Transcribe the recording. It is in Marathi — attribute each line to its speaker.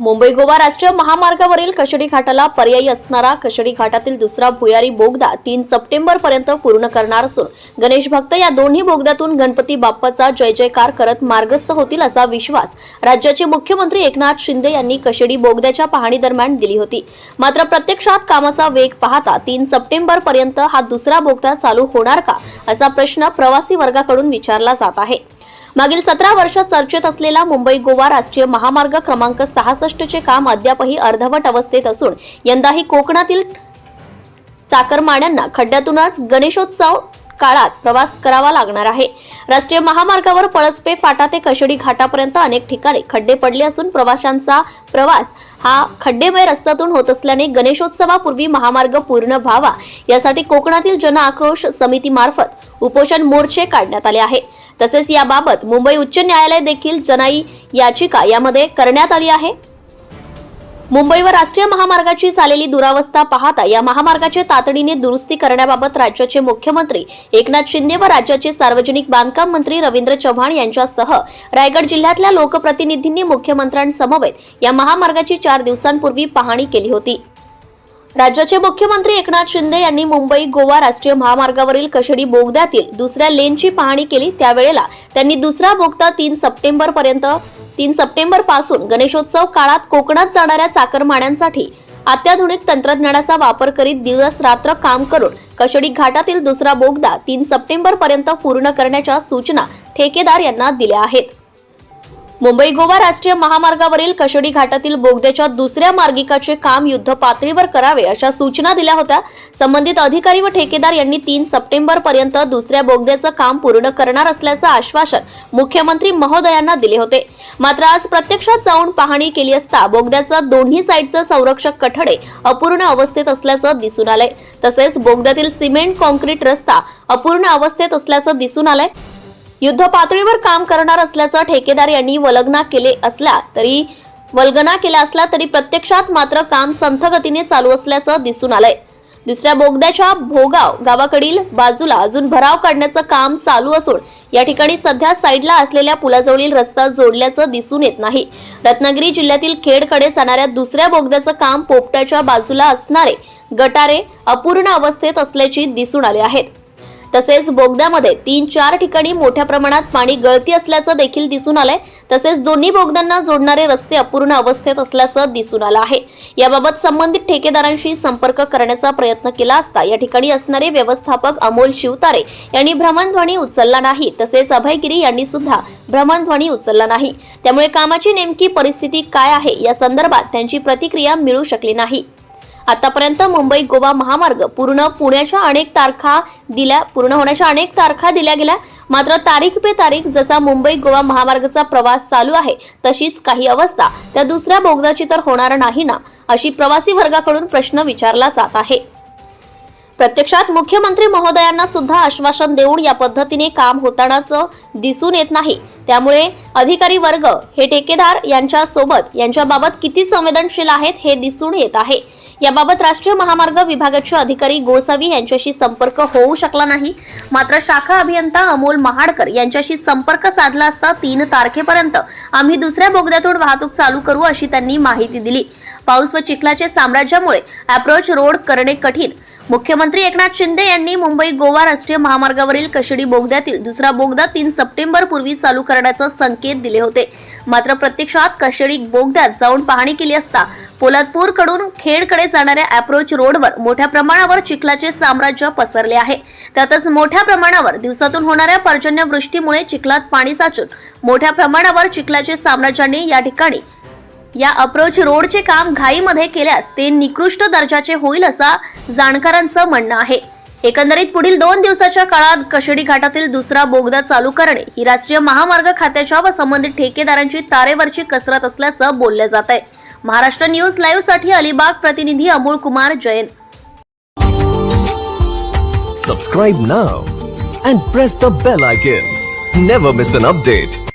Speaker 1: मुंबई गोवा राष्ट्रीय महामार्गावरील कशडी घाटाला पर्यायी असणारा कशडी घाटातील दुसरा भुयारी बोगदा तीन सप्टेंबर पर्यंत पूर्ण करणार असून गणेश भक्त या दोन्ही बोगद्यातून गणपती बाप्पाचा जय जयकार करत मार्गस्थ होतील असा विश्वास राज्याचे मुख्यमंत्री एकनाथ शिंदे यांनी कशेडी बोगद्याच्या पाहणी दरम्यान दिली होती. मात्र प्रत्यक्षात कामाचा वेग पाहता तीन सप्टेंबर पर्यंत हा दुसरा बोगदा चालू होणार का असा प्रश्न प्रवासी वर्गाकडून विचारला जात आहे. मागील सतरा वर्षात चर्चेत असलेला मुंबई गोवा राष्ट्रीय महामार्ग क्रमांक सहासष्ट चे काम अद्यापही अर्धवट अवस्थेत असून यंदाही कोकणातील चाकरमान्यांना खड्ड्यातूनच गणेशोत्सव काळात प्रवास करावा लागणार आहे. राष्ट्रीय महामार्गावर पळसपे फाटा ते कशडी घाटापर्यंत अनेक ठिकाणी खड्डे पडले असून प्रवाशांचा प्रवास हा खड्डेमय रस्त्यातून होत असल्याने गणेशोत्सवापूर्वी महामार्ग पूर्ण व्हावा यासाठी कोकणातील जन आक्रोश समितीमार्फत उपोषण मोर्चे काढण्यात आले आहे. तसेच याबाबत मुंबई उच्च न्यायालय देखील जनाई याचिका यामध्ये करण्यात आली आहे. मुंबईवर राष्ट्रीय महामार्गाची झालेली दुरावस्था पाहता या महामार्गाचे तातडीने दुरुस्ती करण्याबाबत राज्याचे मुख्यमंत्री एकनाथ शिंदे व राज्याचे सार्वजनिक बांधकाम मंत्री रवींद्र चव्हाण यांच्यासह रायगड जिल्ह्यातल्या लोकप्रतिनिधींनी मुख्यमंत्र्यांसमवेत या महामार्गाची चार दिवसांपूर्वी पाहणी केली होती. राज्याचे मुख्यमंत्री एकनाथ शिंदे यांनी मुंबई गोवा राष्ट्रीय महामार्गावरील कशडी बोगद्यातील दुसऱ्या लेनची पाहणी केली. त्यावेळेला त्यांनी दुसरा बोगदा तीन सप्टेंबर पर्यंत तीन सप्टेंबरपासून गणेशोत्सव काळात कोकणात जाणाऱ्या चाकरमान्यांसाठी अत्याधुनिक तंत्रज्ञानाचा वापर करीत दिवस रात्र काम करून कशडी घाटातील दुसरा बोगदा तीन सप्टेंबर पर्यंत पूर्ण करण्याच्या सूचना ठेकेदार यांना दिल्या आहेत. मुंबई गोवा राष्ट्रीय महामार्गावरील कशडी घाटातील बोगद्याच्या दुसऱ्या मार्गिकाचे काम युद्ध पातळीवर करावे अशा सूचना दिल्या होत्या. संबंधित अधिकारी व ठेकेदार यांनी तीन सप्टेंबर पर्यंत दुसऱ्या बोगद्याचं काम पूर्ण करणार असल्याचं आश्वासन मुख्यमंत्री महोदयांना दिले होते. मात्र आज प्रत्यक्षात जाऊन पाहणी केली असता बोगद्याचं दोन्ही साईडचं संरक्षक कठडे अपूर्ण अवस्थेत असल्याचं दिसून आलंय. तसेच बोगद्यातील सिमेंट कॉन्क्रीट रस्ता अपूर्ण अवस्थेत असल्याचं दिसून आलंय. युद्ध पातळीवर काम करणार असल्याचं ठेकेदार यांनी वलगना केले असला तरी वल्गना केला असला तरी प्रत्यक्षात मात्र काम संथ गतीने चालू असल्याचं दिसून आलंय. दुसऱ्या बोगद्याच्या भोगाव गावाकडील बाजूला अजून भराव काढण्याचं काम चालू असून या ठिकाणी सध्या साईडला असलेल्या पुलाजवळील रस्ता जोडल्याचं दिसून येत नाही. रत्नागिरी जिल्ह्यातील खेडकडे जाणाऱ्या दुसऱ्या बोगद्याचं काम पोपट्याच्या बाजूला असणारे गटारे अपूर्ण अवस्थेत असल्याची दिसून आले आहेत. तसेच बोगद्यामध्ये तीन चार ठिकाणी मोठ्या प्रमाणात पाणी गळती असल्याचं देखील दिसून आलंय. तसेच दोन्ही बोगद्यांना जोडणारे रस्ते अपूर्ण अवस्थेत असल्याचं दिसून आलं आहे. याबाबत संबंधित ठेकेदारांशी संपर्क करण्याचा प्रयत्न केला असता या ठिकाणी असणारे व्यवस्थापक अमोल शिवतारे यांनी भ्रमणध्वनी उचलला नाही. तसेच अभयगिरी यांनी सुद्धा भ्रमणध्वनी उचलला नाही. त्यामुळे कामाची नेमकी परिस्थिती काय आहे या संदर्भात त्यांची प्रतिक्रिया मिळू शकली नाही. आतापर्यंत मुंबई गोवा महामार्ग पूर्ण पुण्याच्या अनेक तारखा दिल्या पूर्ण होण्याच्या अनेक तारखा दिल्या गेल्या. मात्र तारीख पे तारीख जसा मुंबई गोवा महामार्गाचा प्रवास चालू आहे तशीच काही अवस्था त्या दुसऱ्या बोगद्याची तर होणार नाही ना अशी प्रवासी वर्गाकडून प्रश्न विचारला जात आहे. प्रत्यक्षात मुख्यमंत्री महोदयांना सुद्धा आश्वासन देऊन या पद्धतीने काम होतानाच दिसून येत नाही. त्यामुळे अधिकारी वर्ग हे ठेकेदार यांच्या सोबत यांच्याबाबत किती संवेदनशील आहेत हे दिसून येत आहे. याबाबत राष्ट्रीय महामार्ग विभागाचे अधिकारी गोसावी यांच्याशी संपर्क होऊ शकला नाही. मात्र शाखा अभियंता अमोल महाडकर यांच्याशी संपर्क साधला असता तीन तारखेपर्यंत आम्ही दुसऱ्या बोगद्यातून वाहतूक चालू करू अशी त्यांनी माहिती दिली. पाऊस व चिखलाचे साम्राज्यामुळे अप्रोच रोड करणे कठीण. मुख्यमंत्री एकनाथ शिंदे यांनी मुंबई गोवा राष्ट्रीय महामार्गावरील कशडी बोगद्यातील दुसरा बोगदा तीन सप्टेंबर पूर्वी चालू करण्याचा संकेत दिले होते. मात्र प्रत्यक्षात कशडी बोगद्यात जाऊन पाहणी केली असता पोलादपूरकडून खेडकडे जाणाऱ्या अप्रोच रोडवर मोठ्या प्रमाणावर चिखलाचे साम्राज्य पसरले आहे. त्यातच मोठ्या प्रमाणावर दिवसातून होणाऱ्या पर्जन्यवृष्टीमुळे चिखलात पाणी साचून मोठ्या प्रमाणावर चिखलाचे साम्राज्याने या ठिकाणी या अप्रोच रोडचे काम घाईमध्ये केल्यास ते निकृष्ट दर्जाचे होईल असा जाणकारांचं म्हणणं आहे. एकंदरीत पुढील दोन दिवसाच्या काळात कशेडी घाटातील दुसरा बोगदा चालू करणे ही राष्ट्रीय महामार्ग खात्याच्या व संबंधित ठेकेदारांची तारेवरची कसरत असल्याचं बोललं जात आहे महाराष्ट्र न्यूज लाईव्हसाठी अलिबाग प्रतिनिधी Amol Kumar Jain
Speaker 2: Subscribe now and press the bell icon. Never miss an update.